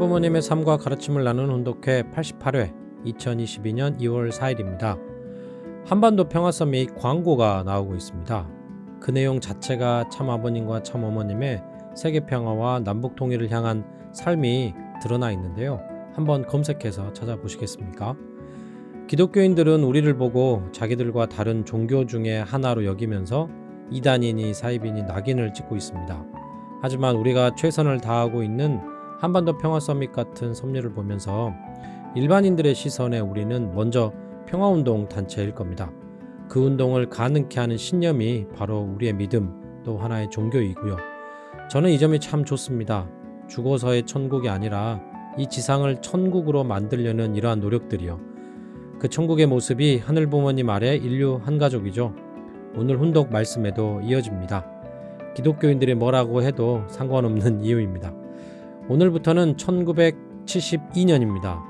참부모님의 삶과 가르침을 나누는 혼독회 88회 2022년 2월 4일입니다. 한반도 평화 서밋 광고가 나오고 있습니다. 그 내용 자체가 참아버님과 참어머님의 세계 평화와 남북 통일을 향한 삶이 드러나 있는데요. 한번 검색해서 찾아보시겠습니까? 기독교인들은 우리를 보고 자기들과 다른 종교 중에 하나로 여기면서 이단이니 사이비니 낙인을 찍고 있습니다. 하지만 우리가 최선을 다하고 있는 한반도 평화 서밋 같은 섭리를 보면서 일반인들의 시선에 우리는 먼저 평화운동 단체일 겁니다. 그 운동을 가능케 하는 신념이 바로 우리의 믿음 또 하나의 종교이고요. 저는 이 점이 참 좋습니다. 죽어서의 천국이 아니라 이 지상을 천국으로 만들려는 이러한 노력들이요. 그 천국의 모습이 하늘 부모님 아래 인류 한 가족이죠. 오늘 훈독 말씀에도 이어집니다. 기독교인들이 뭐라고 해도 상관없는 이유입니다. 오늘부터는 1972년입니다.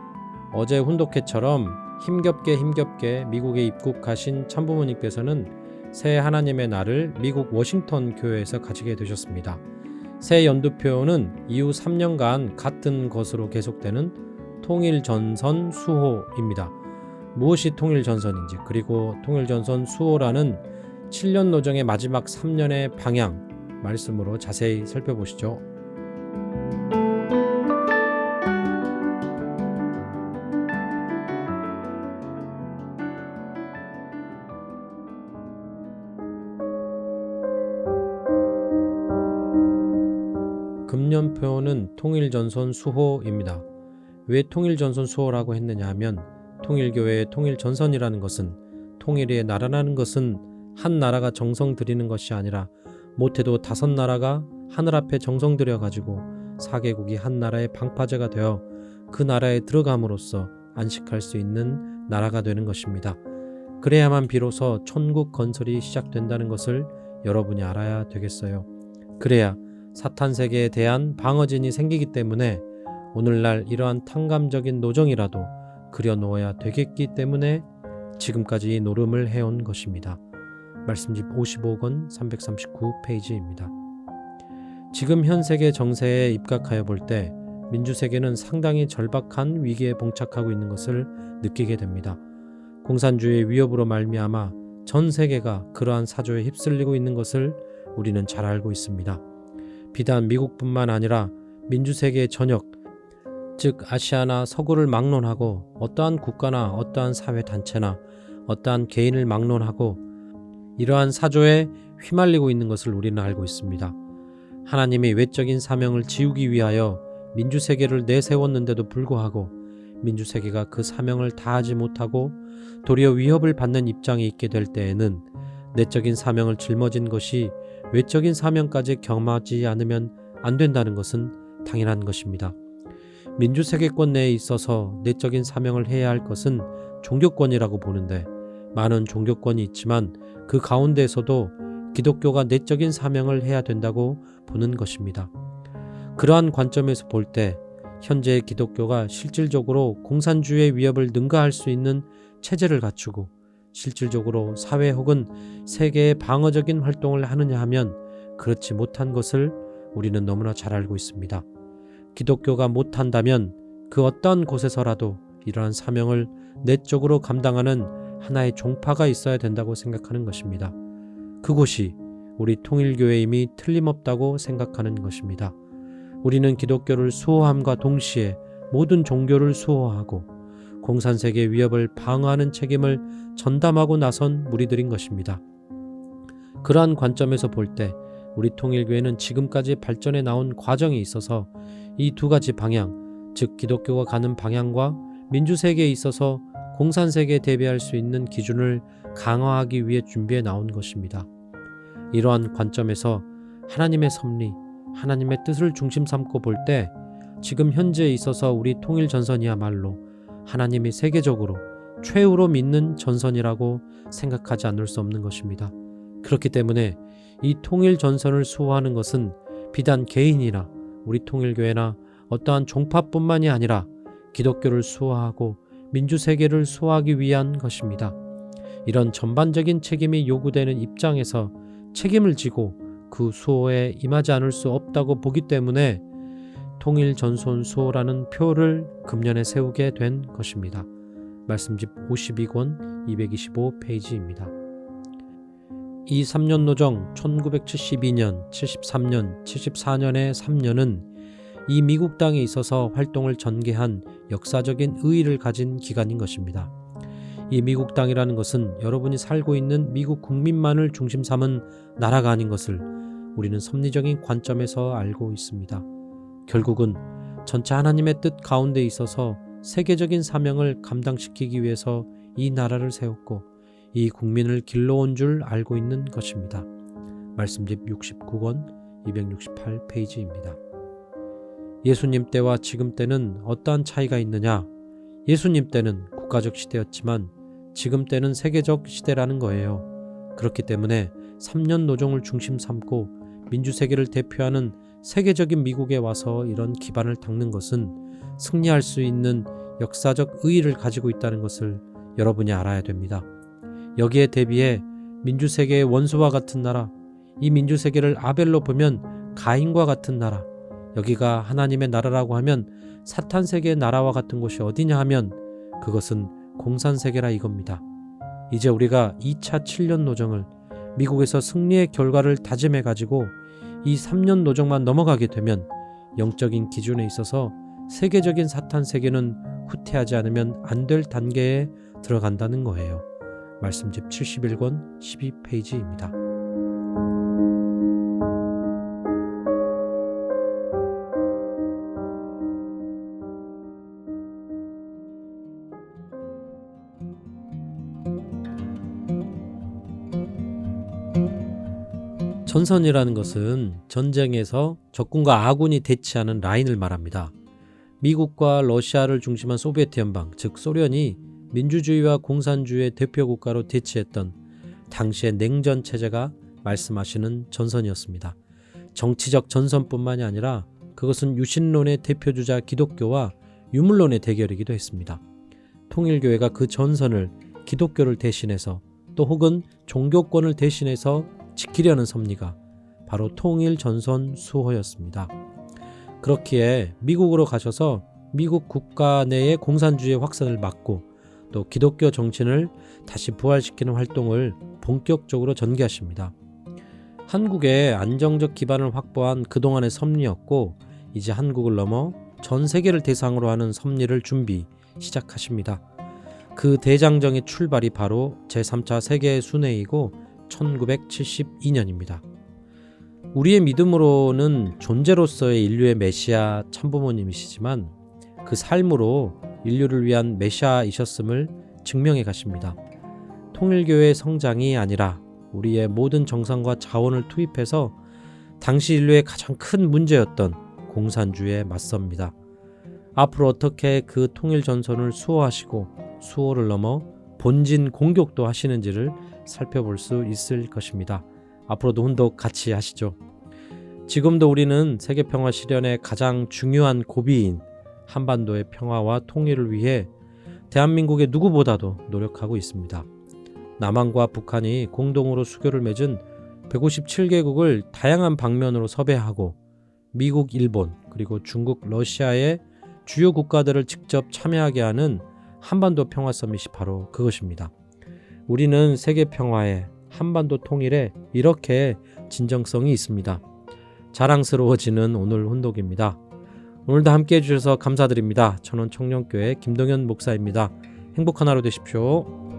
어제 훈독회처럼 힘겹게 힘겹게 미국에 입국하신 참부모님께서는 새 하나님의 날을 미국 워싱턴 교회에서 가지게 되셨습니다. 새 연두표는 이후 3년간 같은 것으로 계속되는 통일전선 수호입니다. 무엇이 통일전선인지 그리고 통일전선 수호라는 7년 노정의 마지막 3년의 방향 말씀으로 자세히 살펴보시죠. 금년표는 통일전선 수호입니다. 왜 통일전선 수호라고 했느냐 하면 통일교회의 통일전선이라는 것은 통일의 나라라는 것은 한 나라가 정성 들이는 것이 아니라 못해도 다섯 나라가 하늘 앞에 정성 들여 가지고 사개국이 한 나라의 방파제가 되어 그 나라에 들어감으로써 안식할 수 있는 나라가 되는 것입니다. 그래야만 비로소 천국 건설이 시작된다는 것을 여러분이 알아야 되겠어요. 그래야 사탄 세계에 대한 방어진이 생기기 때문에 오늘날 이러한 탕감적인 노정이라도 그려놓아야 되겠기 때문에 지금까지 이 노름을 해온 것입니다. 말씀집 55권 339페이지입니다. 지금 현 세계 정세에 입각하여 볼 때 민주세계는 상당히 절박한 위기에 봉착하고 있는 것을 느끼게 됩니다. 공산주의 위협으로 말미암아 전 세계가 그러한 사조에 휩쓸리고 있는 것을 우리는 잘 알고 있습니다. 비단 미국뿐만 아니라 민주세계의 전역, 즉 아시아나 서구를 막론하고 어떠한 국가나 어떠한 사회 단체나 어떠한 개인을 막론하고 이러한 사조에 휘말리고 있는 것을 우리는 알고 있습니다. 하나님이 외적인 사명을 지우기 위하여 민주세계를 내세웠는데도 불구하고 민주세계가 그 사명을 다하지 못하고 도리어 위협을 받는 입장에 있게 될 때에는 내적인 사명을 짊어진 것이 외적인 사명까지 경험하지 않으면 안 된다는 것은 당연한 것입니다. 민주 세계권 내에 있어서 내적인 사명을 해야 할 것은 종교권이라고 보는데 많은 종교권이 있지만 그 가운데에서도 기독교가 내적인 사명을 해야 된다고 보는 것입니다. 그러한 관점에서 볼 때 현재의 기독교가 실질적으로 공산주의 위협을 능가할 수 있는 체제를 갖추고 실질적으로 사회 혹은 세계의 방어적인 활동을 하느냐 하면 그렇지 못한 것을 우리는 너무나 잘 알고 있습니다. 기독교가 못한다면 그 어떤 곳에서라도 이러한 사명을 내적으로 감당하는 하나의 종파가 있어야 된다고 생각하는 것입니다. 그곳이 우리 통일교회임이 틀림없다고 생각하는 것입니다. 우리는 기독교를 수호함과 동시에 모든 종교를 수호하고 공산세계 위협을 방어하는 책임을 전담하고 나선 무리들인 것입니다. 그러한 관점에서 볼 때 우리 통일교회는 지금까지 발전해 나온 과정에 있어서 이 두 가지 방향, 즉 기독교가 가는 방향과 민주세계에 있어서 공산세계에 대비할 수 있는 기준을 강화하기 위해 준비해 나온 것입니다. 이러한 관점에서 하나님의 섭리, 하나님의 뜻을 중심 삼고 볼 때 지금 현재에 있어서 우리 통일 전선이야말로 하나님이 세계적으로 최후로 믿는 전선이라고 생각하지 않을 수 없는 것입니다. 그렇기 때문에 이 통일 전선을 수호하는 것은 비단 개인이나 우리 통일교회나 어떠한 종파뿐만이 아니라 기독교를 수호하고 민주세계를 수호하기 위한 것입니다. 이런 전반적인 책임이 요구되는 입장에서 책임을 지고 그 수호에 임하지 않을 수 없다고 보기 때문에 통일 전선 수호라는 표를 금년에 세우게 된 것입니다. 말씀집 52권 225페이지입니다. 이 3년 노정 1972년, 73년, 74년의 3년은 이 미국 땅에 있어서 활동을 전개한 역사적인 의의를 가진 기간인 것입니다. 이 미국 땅이라는 것은 여러분이 살고 있는 미국 국민만을 중심 삼은 나라가 아닌 것을 우리는 섭리적인 관점에서 알고 있습니다. 결국은 전체 하나님의 뜻 가운데 있어서 세계적인 사명을 감당시키기 위해서 이 나라를 세웠고 이 국민을 길러온 줄 알고 있는 것입니다. 말씀집 69권 268페이지입니다. 예수님 때와 지금 때는 어떠한 차이가 있느냐? 예수님 때는 국가적 시대였지만 지금 때는 세계적 시대라는 거예요. 그렇기 때문에 3년 노정을 중심 삼고 민주세계를 대표하는 세계적인 미국에 와서 이런 기반을 닦는 것은 승리할 수 있는 역사적 의의를 가지고 있다는 것을 여러분이 알아야 됩니다. 여기에 대비해 민주세계의 원수와 같은 나라, 이 민주세계를 아벨로 보면 가인과 같은 나라, 여기가 하나님의 나라라고 하면 사탄 세계의 나라와 같은 곳이 어디냐 하면 그것은 공산 세계라 이겁니다. 이제 우리가 2차 7년 노정을 미국에서 승리의 결과를 다짐해 가지고 이 3년 노정만 넘어가게 되면 영적인 기준에 있어서 세계적인 사탄 세계는 후퇴하지 않으면 안 될 단계에 들어간다는 거예요. 말씀집 71권 12페이지입니다. 전선이라는 것은 전쟁에서 적군과 아군이 대치하는 라인을 말합니다. 미국과 러시아를 중심한 소비에트 연방, 즉 소련이 민주주의와 공산주의의 대표 국가로 대치했던 당시의 냉전 체제가 말씀하시는 전선이었습니다. 정치적 전선뿐만이 아니라 그것은 유신론의 대표 주자 기독교와 유물론의 대결이기도 했습니다. 통일교회가 그 전선을 기독교를 대신해서 또 혹은 종교권을 대신해서 지키려는 섭리가 바로 통일 전선 수호였습니다. 그렇기에 미국으로 가셔서 미국 국가 내의 공산주의 확산을 막고 또 기독교 정신을 다시 부활시키는 활동을 본격적으로 전개하십니다. 한국의 안정적 기반을 확보한 그동안의 섭리였고 이제 한국을 넘어 전 세계를 대상으로 하는 섭리를 준비 시작하십니다. 그 대장정의 출발이 바로 제3차 세계 순회이고 1972년입니다. 우리의 믿음으로는 존재로서의 인류의 메시아 참부모님이시지만 그 삶으로 인류를 위한 메시아이셨음을 증명해 가십니다. 통일교회의 성장이 아니라 우리의 모든 정성과 자원을 투입해서 당시 인류의 가장 큰 문제였던 공산주의에 맞섭니다. 앞으로 어떻게 그 통일 전선을 수호하시고 수호를 넘어 본진 공격도 하시는지를 살펴볼 수 있을 것입니다. 앞으로도 훈독 같이 하시죠. 지금도 우리는 세계 평화 실현의 가장 중요한 고비인 한반도의 평화와 통일을 위해 대한민국의 누구보다도 노력하고 있습니다. 남한과 북한이 공동으로 수교를 맺은 157개국을 다양한 방면으로 섭외하고 미국, 일본, 그리고 중국, 러시아의 주요 국가들을 직접 참여하게 하는 한반도 평화 서밋이 바로 그것입니다. 우리는 세계 평화에 한반도 통일에 이렇게 진정성이 있습니다. 자랑스러워지는 오늘 혼독입니다. 오늘도 함께 해주셔서 감사드립니다. 저는 청년교회 김동현 목사입니다. 행복한 하루 되십시오.